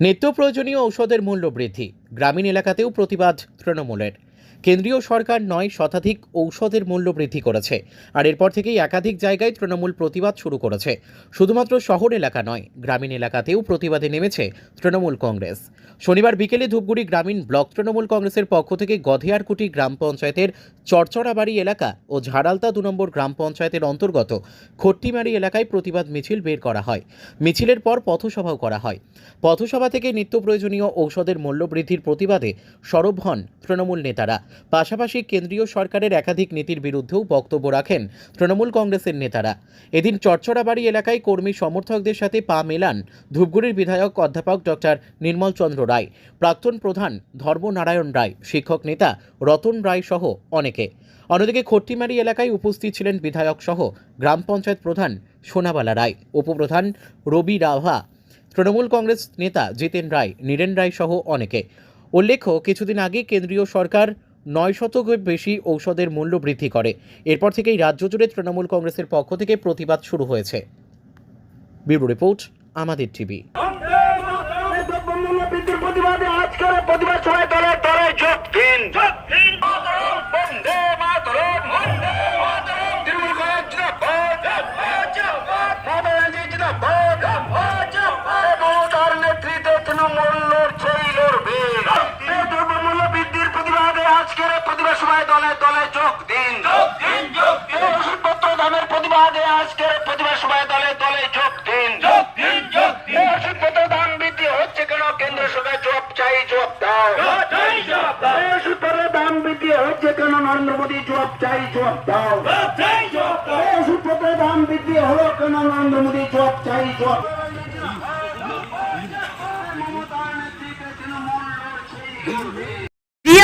নিত্য প্রয়োজনীয় ঔষধের মূল্য বৃদ্ধি। গ্রামীণ এলাকাতেও প্রতিবাদ তৃণমূলের। কেন্দ্রীয় সরকার নয় শতাধিক ঔষধের মূল্য বৃদ্ধি করেছে। আর এরপর থেকেই একাধিক জায়গায় তৃণমূল প্রতিবাদ শুরু করেছে। শুধুমাত্র শহর এলাকা নয়, গ্রামীণ এলাকাতেও প্রতিবাদে নেমেছে তৃণমূল কংগ্রেস। শনিবার বিকেলে ধূপগুড়ি গ্রামীণ ব্লক তৃণমূল কংগ্রেসের পক্ষ থেকে গধিয়ারকুটি গ্রাম পঞ্চায়েতের চরচড়াবাড়ি এলাকা ও ঝাড়ালতা দু নম্বর গ্রাম পঞ্চায়েতের অন্তর্গত খট্টিমারি এলাকায় প্রতিবাদ মিছিল বের করা হয়। মিছিলের পর পথসভাও করা হয়। পথসভা থেকে নিত্য প্রয়োজনীয় ঔষধের মূল্য বৃদ্ধির প্রতিবাদে সরব হন তৃণমূল নেতারা। পাশাপাশি কেন্দ্রীয় সরকারের একাধিক নীতির বিরুদ্ধেও বক্তব্য রাখেন তৃণমূল কংগ্রেসের নেতারা। এদিন চরচড়াবাড়ি এলাকায় কর্মী সমর্থকদের সাথে পা মেলান ধূপগুড়ির বিধায়ক অধ্যাপক ডক্টর নির্মল চন্দ্র রায়। প্রাক্তন প্রধান ধর্মনারায়ণ রায়, শিক্ষক নেতা রতন রায় সহ অনেকে। অন্যদিকে খট্টিমারি এলাকায় উপস্থিত ছিলেন বিধায়ক সহ গ্রাম পঞ্চায়েত প্রধান সোনাবালা রায়। উপপ্রধান রবি রাভা, তৃণমূল কংগ্রেস নেতা জিতেন রায়, নীরেন রায় সহ অনেকে। উল্লেখ্য, কিছুদিন আগে কেন্দ্রীয় সরকার নয় শতকের বেশি ঔষধের মূল্য বৃদ্ধি করে। এরপর থেকেই রাজ্য জুড়ে তৃণমূল কংগ্রেসের পক্ষ থেকে প্রতিবাদ শুরু হয়েছে। ব্যুরো রিপোর্ট, আমাদের টিভি। প্রতিবাদে দলে দলে যোগ দিন। ওষুধপত্র দামের প্রতিবাদে আজকের প্রতিবাদ সভায় দলে দলে যোগ দিন। ওষুধপত্র দাম বৃদ্ধি হচ্ছে কেন? কেন্দ্র সরকার জবাব চাই জবাব দাও। ওষুধপত্রের দাম বৃদ্ধি হচ্ছে কেন? নরেন্দ্র মোদী জবাব চাই জবাব দাও। এই ওষুধপত্রের দাম বৃদ্ধি হলো কেন? নরেন্দ্র মোদী জবাব চাই জবাব